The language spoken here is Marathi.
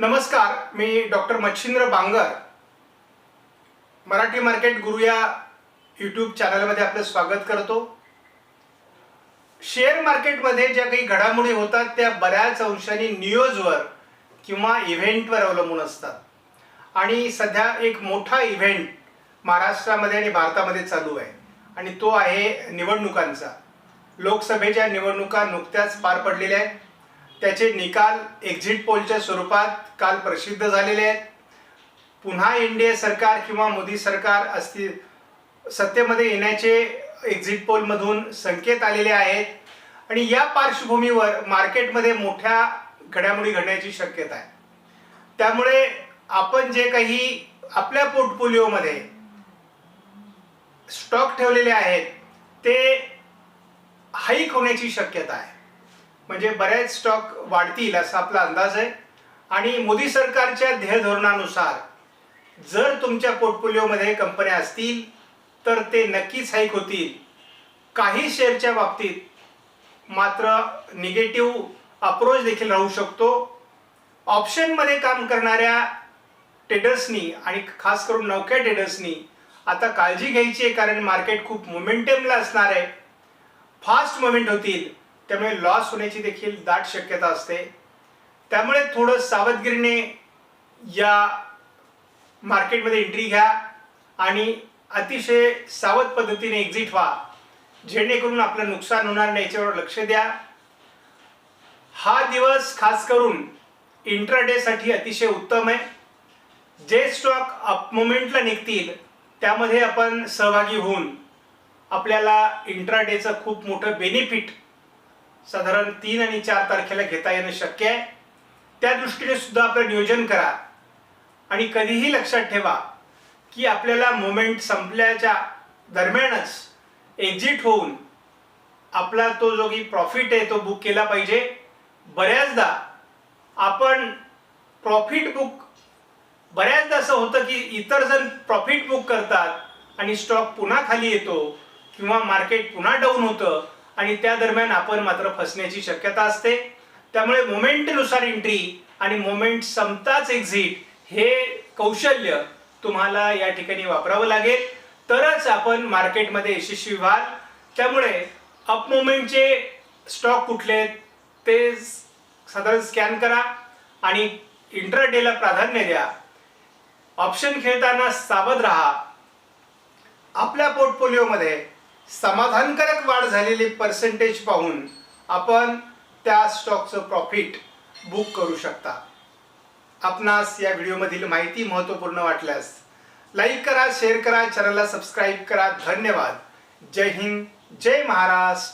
नमस्कार मी डॉक्टर मच्छिंद्र बांगर. मराठी मार्केट गुरु या यूट्यूब चॅनलमध्ये आपलं स्वागत करतो. शेअर मार्केटमध्ये ज्या काही घडामोडी होतात त्या बऱ्याच अंशाने न्यूजवर किंवा इव्हेंटवर अवलंबून असतात. आणि सध्या एक मोठा इव्हेंट महाराष्ट्रामध्ये आणि भारतामध्ये चालू आहे. आणि तो आहे निवडणुकांचा. लोकसभेच्या निवडणुका नुकत्याच पार पडलेल्या आहेत. त्याचे निकाल एक्झिट पोलच्या स्वरूपात काल प्रसिद्ध झालेले आहेत. पुन्हा एनडीए सरकार किंवा मोदी सरकार असती सत्तेमध्ये येण्याचे एक्झिट पोलमधून संकेत आलेले आहेत. आणि या पार्श्वभूमीवर मार्केटमध्ये मोठ्या घडामोडी घडण्याची शक्यता आहे. त्यामुळे आपण जे काही आपल्या पोर्टफोलिओमध्ये स्टॉक ठेवलेले आहेत ते हाईक होण्याची शक्यता आहे. म्हणजे बरेच स्टॉक वाढतील असा आपला अंदाज आहे. आणि मोदी सरकारच्या ध्येय धोरणानुसार जर तुमच्या पोर्टफोलिओमध्ये कंपन्या असतील तर ते नक्कीच हाईक होतील. काही शेअरच्या बाबतीत मात्र निगेटिव्ह अप्रोच देखील राहू शकतो. ऑप्शनमध्ये काम करणाऱ्या ट्रेडर्सनी आणि खास करून नौक्या ट्रेडर्सनी आता काळजी घ्यायची आहे कारण मार्केट खूप मोमेंटमला असणार आहे. फास्ट मोमेंट होतील. त्यामुळे लॉस होण्याची देखील दाट शक्यता असते. त्यामुळे थोडं सावधगिरीने या मार्केटमध्ये एंट्री घ्या आणि अतिशय सावध पद्धतीने एक्झिट व्हा. जेणेकरून आपलं नुकसान होणार नाही याच्यावर लक्ष द्या. हा दिवस खास करून इंट्राडेसाठी अतिशय उत्तम आहे. जे स्टॉक अप मोमेंटला निघतील त्यामध्ये आपण सहभागी होऊन आपल्याला इंट्राडेचं खूप मोठं बेनिफिट साधारण तीन आणि चार तारखेला घेता येणं शक्य आहे. त्या दृष्टीने सुद्धा आपलं नियोजन करा. आणि कधीही लक्षात ठेवा की आपल्याला मोमेंट संपल्याच्या दरम्यानच एक्झिट होऊन आपला तो जो की प्रॉफिट आहे तो बुक केला पाहिजे. बऱ्याचदा आपण प्रॉफिट बुक बऱ्याचदा असं होतं की इतर जण प्रॉफिट बुक करतात आणि स्टॉक पुन्हा खाली येतो किंवा मार्केट पुन्हा डाऊन होतं. आणि त्या दरम्यान आपण मात्र फसण्याची शक्यता असते. त्यामुळे मोमेंटनुसार एंट्री आणि मोमेंट संपताच एक्झिट हे कौशल्य तुम्हाला या ठिकाणी वापरावं लागेल. तरच आपण मार्केटमध्ये यशस्वी व्हाल. त्यामुळे अप मोमेंटचे स्टॉक कुठले आहेत ते साधारण स्कॅन करा आणि इंटरडेला प्राधान्य द्या. ऑप्शन खेळताना सावध राहा. आपल्या पोर्टफोलिओमध्ये समाधानकारक वाढ झालेली पर्सेंटेज पाहून आपण त्या स्टॉकचं प्रॉफिट बुक करू शकता. आपणास या व्हिडिओमधील माहिती महत्त्वपूर्ण वाटल्यास लाईक करा शेअर करा चॅनलला सबस्क्राईब करा. धन्यवाद. जय हिंद जय महाराष्ट्र.